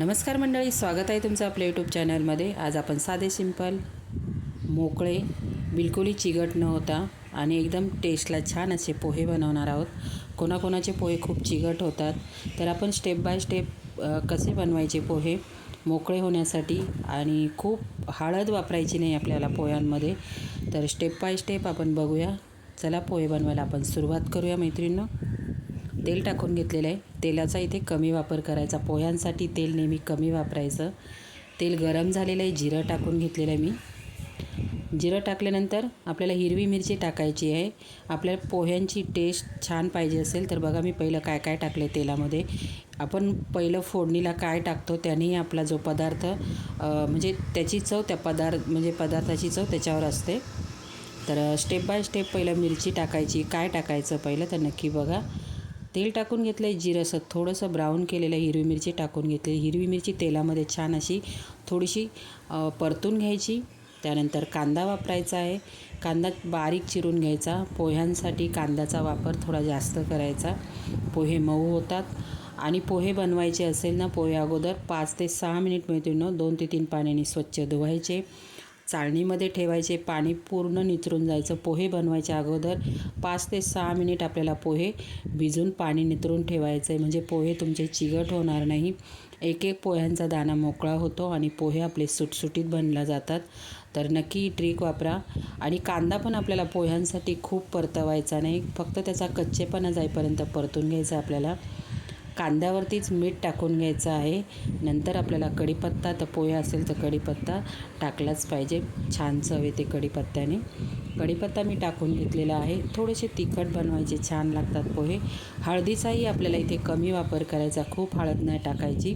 नमस्कार मंडळी स्वागत आहे तुमचं आपल्या यूट्यूब चॅनलमध्ये आज आपण साधे सिंपल मोकळे बिलकुलही चिकट न होता आणि एकदम टेस्टला छान असे पोहे बनवणार आहोत. कोणाकोणाचे पोहे खूप चिकट होतात तर आपण स्टेप बाय स्टेप कसे बनवायचे पोहे मोकळे होण्यासाठी आणि खूप हळद वापरायची नाही आपल्याला पोह्यांमध्ये तर स्टेप बाय स्टेप आपण बघूया. चला पोहे बनवायला आपण सुरुवात करूया मैत्रिणींना. तेल टाकून घेतलेलं आहे. तेलाचा इथे कमी वापर करायचा. पोह्यांसाठी तेल नेहमी कमी वापरायचं. तेल गरम झालेलं आहे. जिरं टाकून घेतलेलं आहे मी. जिरं टाकल्यानंतर आपल्याला हिरवी मिरची टाकायची आहे. आपल्याला पोह्यांची टेस्ट छान पाहिजे असेल तर बघा मी पहिलं काय काय टाकलं आहे तेलामध्ये. आपण पहिलं फोडणीला काय टाकतो त्यानेही आपला जो पदार्थ म्हणजे त्याची चव त्या पदार्थ म्हणजे पदार्थाची चव त्याच्यावर असते. तर स्टेप बाय स्टेप पहिलं मिरची टाकायची. काय टाकायचं पहिलं तर नक्की बघा. तेल टाकून घेतलं आहे जिरंसं थोडंसं ब्राऊन केलेलं आहे हिरवी मिरची टाकून घेतली. हिरवी मिरची तेलामध्ये छान अशी थोडीशी परतून घ्यायची. त्यानंतर कांदा वापरायचा आहे. कांदा बारीक चिरून घ्यायचा. पोह्यांसाठी कांद्याचा वापर थोडा जास्त करायचा. पोहे मऊ होतात. आणि पोहे बनवायचे असेल ना पोहे अगोदर पाच ते सहा मिनिट मिळतील ना दोन ते तीन पाण्याने स्वच्छ धुवायचे. चाळणीमध्ये ठेवायचे पाणी पूर्ण निचरून जायचं. पोहे बनवायच्या अगोदर पाच ते सहा मिनिट आपल्याला पोहे भिजून पाणी निचरून ठेवायचं आहे म्हणजे पोहे तुमचे चिगट होणार नाही. एक एक पोह्यांचा दाणा मोकळा होतो आणि पोहे आपले सुटसुटीत बनला जातात. तर नक्की ही ट्रिक वापरा. आणि कांदा पण आपल्याला पोह्यांसाठी खूप परतवायचा नाही. फक्त त्याचा कच्चेपणा जाईपर्यंत परतून घ्यायचा आपल्याला. कांद्यावरतीच मीठ टाकून घ्यायचं आहे. नंतर आपल्याला कढीपत्ता तर पोहे असेल तर कढीपत्ता टाकलाच पाहिजे. छान चव येते कढीपत्त्याने. कढीपत्ता मी टाकून घेतलेला आहे. थोडेसे तिखट बनवायचे छान लागतात पोहे. हळदीचाही आपल्याला इथे कमी वापर करायचा. खूप हळद नाही टाकायची.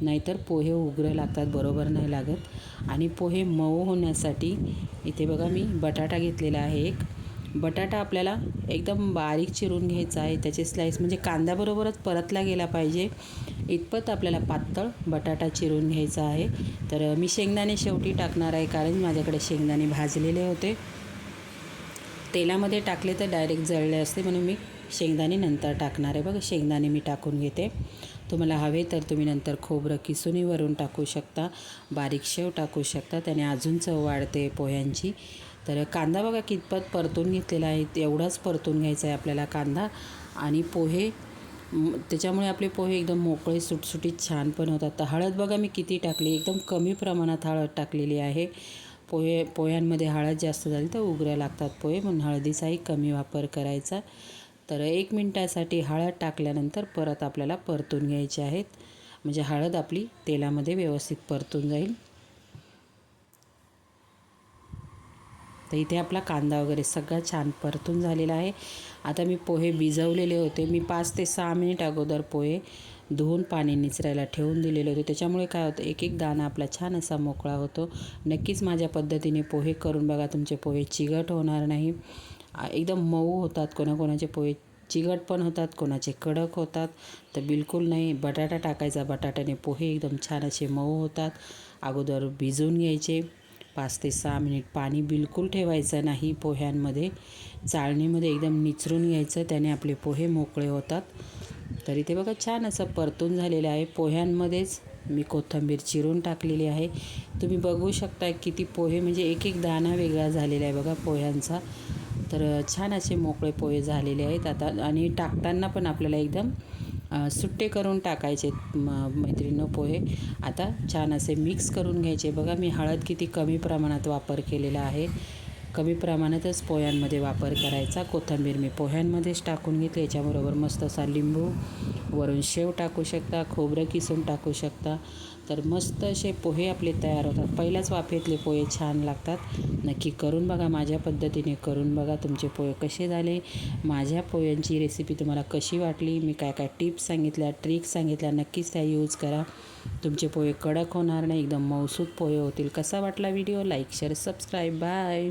नाहीतर पोहे उग्र लागतात बरोबर नाही लागत. आणि पोहे मऊ होण्यासाठी इथे बघा मी बटाटा घेतलेला आहे एक. बटाटा आपल्याला एकदम बारीक चिरून घ्यायचा आहे. त्याचे स्लाईस म्हणजे कांद्याबरोबरच परतला गेला पाहिजे. इतपत आपल्याला पातळ बटाटा चिरून घ्यायचा आहे. तर मी शेंगदाणे शेवटी टाकणार आहे कारण माझ्याकडे शेंगदाणे भाजलेले होते. तेलामध्ये टाकले तर डायरेक्ट जळले असते म्हणून मी शेंगदाणे नंतर टाकणार आहे. बघा शेंगदाणे मी टाकून घेते. तुम्हाला हवे तर तुम्ही नंतर खोबरं किसूनी वरून टाकू शकता. बारीक शेव टाकू शकता. त्याने अजून चव वाढते पोह्यांची. तर कांदा बघा कितपत परतून घेतलेला आहे एवढाच परतून घ्यायचा आहे आपल्याला कांदा. आणि पोहे त्याच्यामुळे आपले पोहे एकदम मोकळे सुटसुटीत छान पण होतात. तर हळद बघा मी किती टाकली एकदम कमी प्रमाणात हळद टाकलेली आहे. पोहे पोह्यांमध्ये हळद जास्त झाली तर उग्र लागतात पोहे म्हणून हळदीचाही कमी वापर करायचा. तर एक मिनटासाठी हळद टाकल्यानंतर परत आपल्याला परतून घ्यायचे आहेत. म्हणजे हळद आपली तेलामध्ये व्यवस्थित परतून जाईल. तर इथे आपला कांदा वगैरे सगळा छान परतून झालेला आहे. आता मी पोहे भिजवलेले होते. मी पाच ते सहा मिनिट अगोदर पोहे धुवून पाणी निचरायला ठेवून दिलेले होते. त्याच्यामुळे काय होतं एक एक दाणा आपला छान असा मोकळा होतो. नक्कीच माझ्या पद्धतीने पोहे करून बघा तुमचे पोहे चिगट होणार नाही. एकदम मऊ होतात कोणाकोणाचे पोहे. चिगट पण होतात कोणाचे कडक होतात. तर बिलकुल नाही. बटाटा टाकायचा बटाट्याने पोहे एकदम छान असे मऊ होतात. अगोदर भिजवून घ्यायचे. पाच ते सहा मिनिट पाणी बिलकुल ठेवायचं नाही पोह्यांमध्ये. चाळणीमध्ये एकदम निचरून घ्यायचं त्याने आपले पोहे मोकळे होतात. तर इथे बघा छान असं परतून झालेलं आहे. पोह्यांमध्येच मी कोथिंबीर चिरून टाकलेली आहे. तुम्ही बघू शकता किती पोहे म्हणजे एक एक दाणा वेगळा झालेला आहे बघा पोह्यांचा. तर छान असे मोकळे पोहे झालेले आहेत आता. आणि टाकताना पण आपल्याला एकदम सुट्टे करून टाकायचे मैत्रिणीनं पोहे. आता छान असे मिक्स करून घ्यायचे. बघा मी हळद किती कमी प्रमाणात वापर केलेला आहे. कमी प्रमाणातच पोह्यांमध्ये वापर करायचा. कोथिंबीर मी पोह्यांमध्येच टाकून घेतली. याच्याबरोबर मस्त असा लिंबू वरून शेव टाकू शकता खोबरं किसून टाकू शकता. तर मस्त असे पोहे आपले तयार होतात. पहिल्याच वाफेतले पोहे छान लागतात. नक्की करून बघा माझ्या पद्धतीने. करून बघा तुमचे पोहे कसे झाले. माझ्या पोह्यांची रेसिपी तुम्हाला कशी वाटली? मी काय काय टिप्स सांगितल्या ट्रिक्स सांगितल्या नक्कीच त्या यूज करा. तुमचे पोहे कडक होणार नाही. एकदम मौसूद पोहे होतील. कसा वाटला video like share subscribe bye